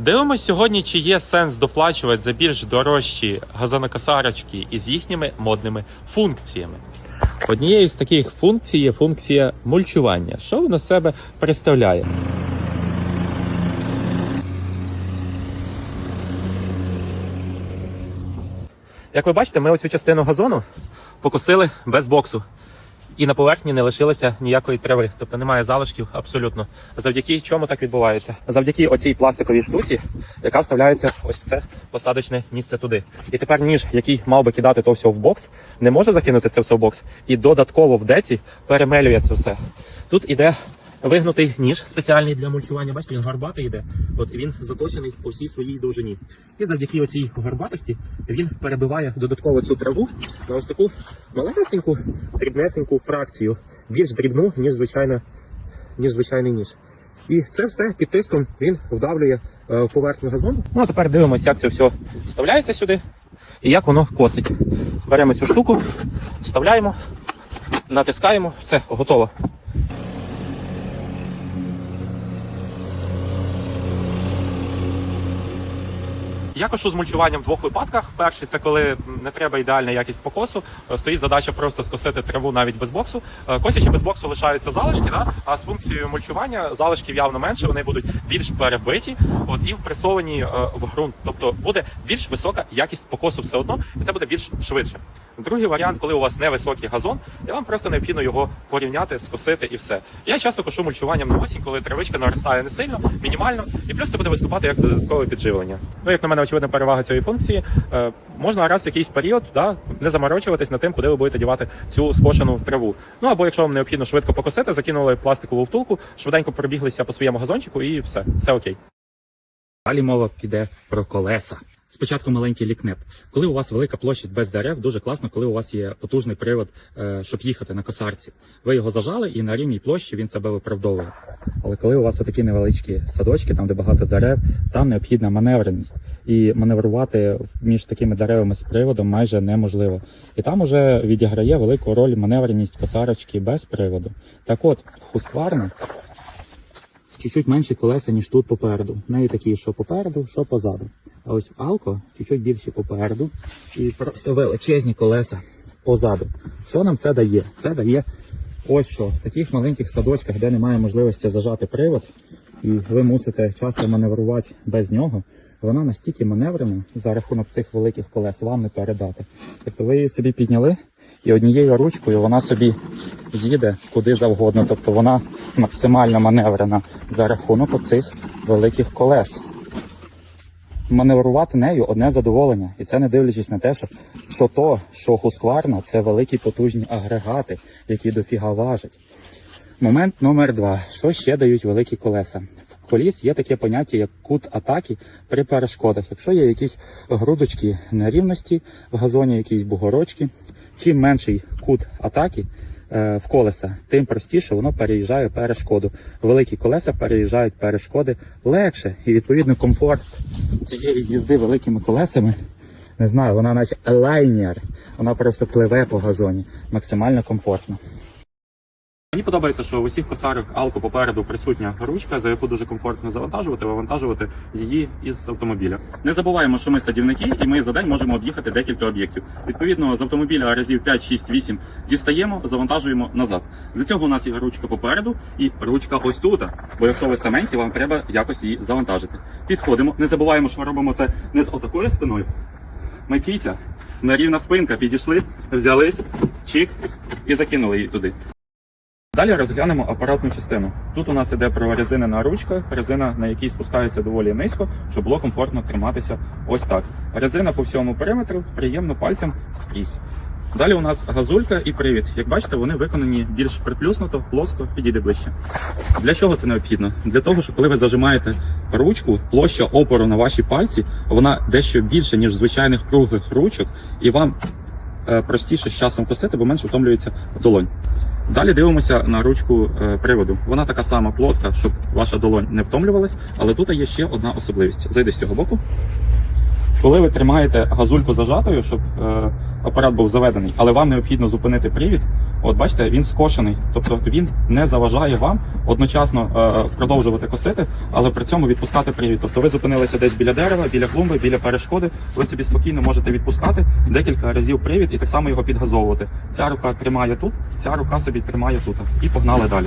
Дивимось сьогодні, чи є сенс доплачувати за більш дорожчі газонокосарочки із їхніми модними функціями. Однією з таких функцій є функція мульчування. Що вона себе представляє? Як ви бачите, ми оцю частину газону покосили без боксу. І на поверхні не лишилося ніякої трави, тобто немає залишків абсолютно. Завдяки чому так відбувається? Завдяки оцій пластиковій штуці, яка вставляється ось в це посадочне місце туди. І тепер ніж, який мав би кидати то все в бокс, не може закинути це все в бокс, і додатково в деці перемелює це все. Тут іде вигнутий ніж спеціальний для мульчування. Бачите, він гарбатий йде. От він заточений по всій своїй довжині. І завдяки оцій гарбатості він перебиває додатково цю траву на ось таку малесеньку, дрібнесеньку фракцію, більш дрібну, ніж звичайна, ніж звичайний ніж. І це все під тиском він вдавлює е, в поверхню газону. Ну а тепер дивимося, як це все вставляється сюди і як воно косить. Беремо цю штуку, вставляємо, натискаємо, все, готово. Я кошу з мульчуванням в двох випадках. Перший це коли не треба ідеальна якість покосу. Е, Стоїть задача просто скосити траву навіть без боксу. Е, Косячи без боксу лишаються залишки, да? а з функцією мульчування залишків явно менше, вони будуть більш перебиті от, і впресовані е, в ґрунт. Тобто буде більш висока якість покосу все одно, і це буде більш швидше. Другий варіант, коли у вас невисокий газон, і вам просто необхідно його порівняти, скосити і все. Я часто кошу мульчуванням на осінь, коли травичка наростає не сильно, мінімально, і плюс це буде виступати як додаткове підживлення. Ну, як на мене, очевидна перевага цієї функції. Е, можна раз в якийсь період да, не заморочуватись над тим, куди ви будете дівати цю скошену траву. Ну або якщо вам необхідно швидко покосити, закинули пластикову втулку, швиденько пробіглися по своєму газончику, і все, все окей. Далі мова піде про колеса. Спочатку маленький лікнеп. Коли у вас велика площадь без дерев, дуже класно, коли у вас є потужний привод, е, щоб їхати на косарці. Ви його зажали, і на рівній площі він себе виправдовує. Але коли у вас такі невеличкі садочки, там де багато дерев, там необхідна маневреність. І маневрувати між такими деревами з приводом майже неможливо. І там уже відіграє велику роль маневреність косарочки без приводу. Так от, хускварна чуть-чуть менші колеса, ніж тут попереду. В неї такі, що попереду, що позаду. А ось в Алко чуть-чуть більші попереду і просто величезні колеса позаду. Що нам це дає? Це дає ось що в таких маленьких садочках, де немає можливості зажати привод, і ви мусите часто маневрувати без нього. Вона настільки маневрена за рахунок цих великих колес вам не передати. Тобто ви її собі підняли, і однією ручкою вона собі їде куди завгодно. Тобто вона максимально маневрена за рахунок оцих великих колес. Маневрувати нею одне задоволення, і це не дивлячись на те, що, що то, що хускварна, це великі потужні агрегати, які дофіга важать. Момент номер два. Що ще дають великі колеса? В коліс є таке поняття, як кут атаки при перешкодах. Якщо є якісь грудочки нерівності в газоні, якісь бугорочки, чим менший кут атаки в колеса, тим простіше воно переїжджає перешкоду. Великі колеса переїжджають перешкоди легше, і відповідно комфорт цієї їзди великими колесами. Не знаю, вона наче лайнер, вона просто пливе по газоні, максимально комфортно. Мені подобається, що у усіх косарок алко попереду присутня ручка, за яку дуже комфортно завантажувати, вивантажувати її із автомобіля. Не забуваємо, що ми садівники, і ми за день можемо об'їхати декілька об'єктів. Відповідно, з автомобіля разів 5, 6, 8 дістаємо, завантажуємо назад. Для цього у нас є ручка попереду і ручка ось тут. Бо якщо ви саменті, вам треба якось її завантажити. Підходимо, не забуваємо, що ми робимо це не з отакою спиною. Ми кійця, на рівна спинка, підійшли, взялись, чик і закинули її туди. Далі розглянемо апаратну частину. Тут у нас іде прорезинена ручка, резина, на якій спускається доволі низько, щоб було комфортно триматися ось так. Резина по всьому периметру приємно пальцем скрізь. Далі у нас газулька і привід. Як бачите, вони виконані більш приплюснуто, плоско, підійде ближче. Для чого це необхідно? Для того, що коли ви зажимаєте ручку, площа опору на ваші пальці, вона дещо більше, ніж звичайних круглих ручок, і вам е, простіше з часом косити, бо менше втомлюється долонь. Далі дивимося на ручку е, приводу. Вона така сама плоска, щоб ваша долонь не втомлювалась, але тут є ще одна особливість. Зайди з цього боку. Коли ви тримаєте газульку зажатою, щоб е, апарат був заведений, але вам необхідно зупинити привід, от бачите, він скошений, тобто він не заважає вам одночасно е, продовжувати косити, але при цьому відпускати привід. Тобто ви зупинилися десь біля дерева, біля клумби, біля перешкоди. Ви собі спокійно можете відпускати декілька разів привід і так само його підгазовувати. Ця рука тримає тут, ця рука собі тримає тут. І погнали далі.